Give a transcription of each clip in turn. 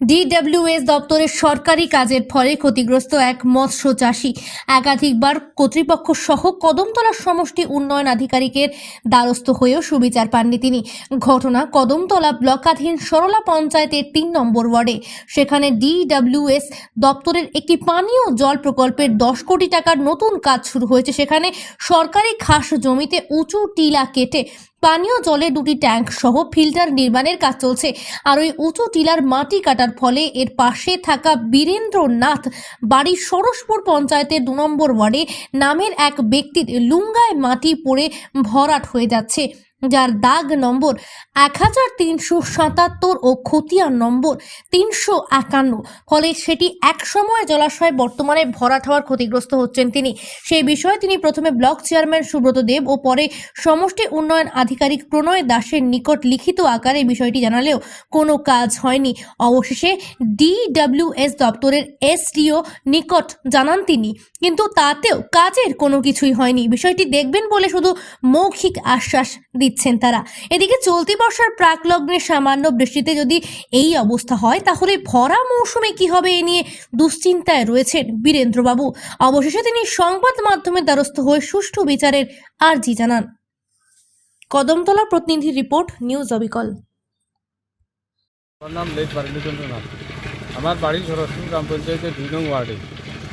DWS দপ্তরের সরকারি কাজের ফলে ক্ষতিগ্রস্ত এক মৎস্য চাষী। একাধিকবার কর্তৃপক্ষ সহ কদমতলা সমষ্টি উন্নয়ন আধিকারিকের দ্বারস্থ হয়েও সুবিচার পাননি তিনি। ঘটনা কদমতলা ব্লকাধীন সরলা পঞ্চায়েতের তিন নম্বর ওয়ার্ডে। সেখানে ডিডব্লিউএস দপ্তরের একটি পানীয় জল প্রকল্পের দশ কোটি টাকার নতুন কাজ শুরু হয়েছে। সেখানে সরকারি খাস জমিতে উঁচু টিলা কেটে পানীয় জলে দুটি ট্যাঙ্ক সহ ফিল্টার নির্মাণের কাজ চলছে। আর ওই উঁচু টিলার মাটি কাটার ফলে এর পাশে থাকা বীরেন্দ্রনাথ বাড়ির সরসপুর পঞ্চায়েতের দু নম্বর ওয়ার্ডে নামের এক ব্যক্তির লুঙ্গায় মাটি পড়ে ভরাট হয়ে যাচ্ছে। যার দাগ নম্বর এক হাজার তিনশো সাতাত্তর ও খতিয়ান নম্বর তিনশো একান্ন। ফলে সেটি একসময় জলাশয় বর্তমানে ভরাট হওয়ার ক্ষতিগ্রস্ত হচ্ছেন তিনি। সেই বিষয়ে তিনি প্রথমে ব্লক চেয়ারম্যান সুব্রত দেব ও পরে সমষ্টি উন্নয়ন আধিকারিক প্রণয় দাসের নিকট লিখিত আকারে বিষয়টি জানালেও কোনো কাজ হয়নি। অবশেষে ডিডব্লিউএস দপ্তরের এসডিও নিকট জানান তিনি, কিন্তু তাতেও কাজের কোনো কিছুই হয়নি। বিষয়টি দেখবেন বলে শুধু মৌখিক আশ্বাস দিচ্ছেন তারা। এদিকে চলতি বর্ষার প্রাকলগ্নে সামান্য বৃষ্টিতে যদি এই অবস্থা হয়, তাহলে ভরা মৌসুমে কি হবে এ নিয়ে দুশ্চিন্তায় রয়েছেন বীরেন্দ্রবাবু। অবশেষে তিনি সংবাদ মাধ্যমের দ্বারস্থ হয়ে সুষ্ঠু বিচারের আর্জি জানান। কদমতলা প্রতিনিধি রিপোর্ট, নিউজ অবিকল। আমার নাম লেট বারিণীচন্দ্র নাথ আমার বাড়ি সরস্বতী গ্রাম পঞ্চায়েতের দুই নং ওয়ার্ডে।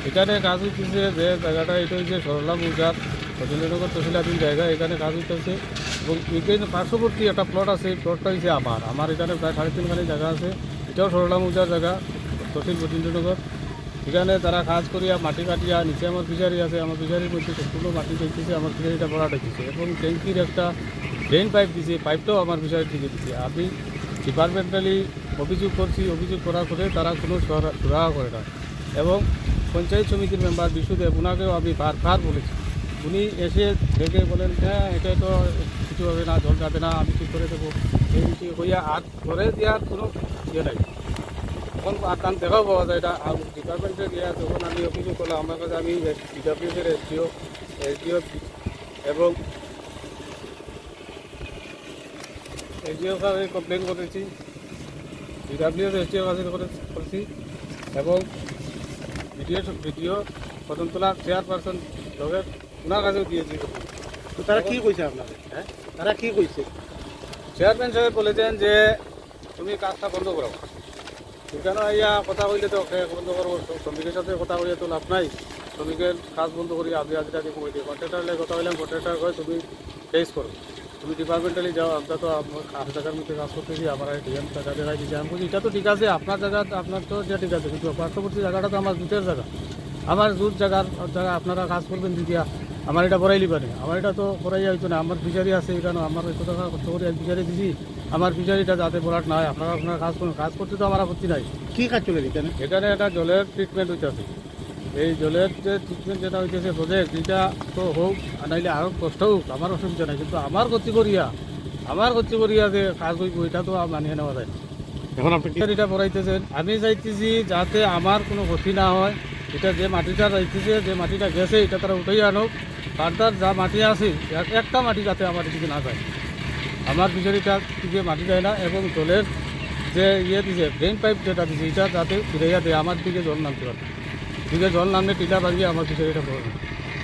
এখানে কাজ হইতেছে যে জায়গাটা, এটা হচ্ছে সরলা মৌজার সজনীনগর তহসিলাধীন জায়গা এখানে কাজ হইতেছে এবং এখানে পার্শ্ববর্তী একটা প্লট আছে, এই প্লটটা হচ্ছে আমার। আমার এখানে প্রায় সাড়ে তিনখানি জায়গা আছে। এটাও সরলা মৌজার জায়গা, তহসিল বতীন্দ্রনগর এখানে তারা কাজ করিয়া মাটি কাটিয়া, নিচে আমার ফিশারি আছে। আমার ফিশারির মধ্যে সম্পূর্ণ মাটি দেখতেছে, আমার ফিশারিটা ভরা রেখেছে এবং ট্যাঙ্কির একটা ড্রেন পাইপ দিছে পাইপটাও আমার ফিশারি থেকে দিছে। আমি ডিপার্টমেন্টালি অভিযোগ করছি, অভিযোগ করার পরে তারা কোনো সরা- সুরাহা করে না। এবং পঞ্চায়েত সমিতির মেম্বার বিশুদেব ওনাকেও আমি বারবার বলেছি। উনি এসে দেখে বলেন হ্যাঁ এটা তো কিছু হবে না, জল যাবে না, আমি ঠিক করে দেবো। এই বিষয়ে হইয়া আর করে দেওয়ার কোনো ইয়ে নাই। এখন আকান দেখাও পাওয়া যায় এটা আর ডিপার্টমেন্টে দেওয়া যখন আমি অভিযোগ করলাম, আমার কাছে আমি ডিডাব্লিউসের এসডিও এসডিও এবং এসডিও কাছে কমপ্লেন করেছি ডিডাব্লিউএস এসডিও কাছে করেছি এবং ভিডিও ভিডিও কদমতলা চেয়ারপারসন লগের ওনার কাছেও দিয়েছি তো তারা কি কইছে আপনাকে হ্যাঁ তারা কি কইছে চেয়ারম্যান সাহেব বলেছেন যে তুমি কাজটা বন্ধ করো সেখানে ইয়া কথা কইলে তো বন্ধ করব শ্রমিকের সাথে কথা কইলে তো লাভ নাই। শ্রমিকের কাজ বন্ধ করি আপনি হাজিরা দিয়ে। কমিয়ে দিই কন্ট্রাক্টার কথা বললাম কন্ট্রাক্টার কয় তুমি ফেস করো তুমি ডিপার্টমেন্টালি যাও আমরা তো আট টাকার মধ্যে কাজ করতেছি আমার ডিএম টাকা দেখাই দিচ্ছি আমি বলছি এটা তো ঠিক আছে আপনার জায়গা আপনার তো এটা ঠিক আছে কিন্তু পার্শ্ববর্তী জায়গাটা তো আমার জুটের জায়গা আমার জুট জায়গার জায়গা আপনারা কাজ করবেন দিদিয়া আমার এটা বড়াই লিবারে আমার এটা তো বড়াই হইতো না। আমার ফিশারি আছে এখানে আমার এত টাকা কষ্ট করে ফিশারি দিছি। আমার ফিশারিটা যাতে বলাট না হয় আপনারা আপনারা কাজ করুন। কাজ করতে তো আমার আপত্তি নাই। কি কাজ চলে এখানে? এখানে একটা জলের ট্রিটমেন্ট হইতেছে। এই জলের যে ট্রিটমেন্ট যেটা হইতেছে প্রজেক্ট এটা তো হোক আর নাইলে আরও কষ্ট হোক আমার অসুবিধা নাই। কিন্তু আমার ক্ষতি করিয়া আমার ক্ষতি করিয়া যে কাজ হইব এটা তো মানিয়ে নেওয়া যায় না। এখন আপনি কি এটা পড়াইতেছেন। আমি চাইতেছি যাতে আমার কোনো ক্ষতি না হয়। এটা যে মাটিটা যাইতেছে যে মাটিটা গেছে এটা তারা উঠেই আনুক। ফার্দার যা মাটি আছে এক- একটা মাটি যাতে আমার এদিকে না যায় আমার ফিশারিটা দিকে মাটি যায় না, এবং জলের যে ইয়ে দিছে ড্রেন পাইপ যেটা দিছে, এটা যাতে ফিরাইয়া দেয় আমার দিকে জল নামতে পারে দিকে জল নামলে টিলা ভাঙিয়ে আমার ফিশারিটা পড়ে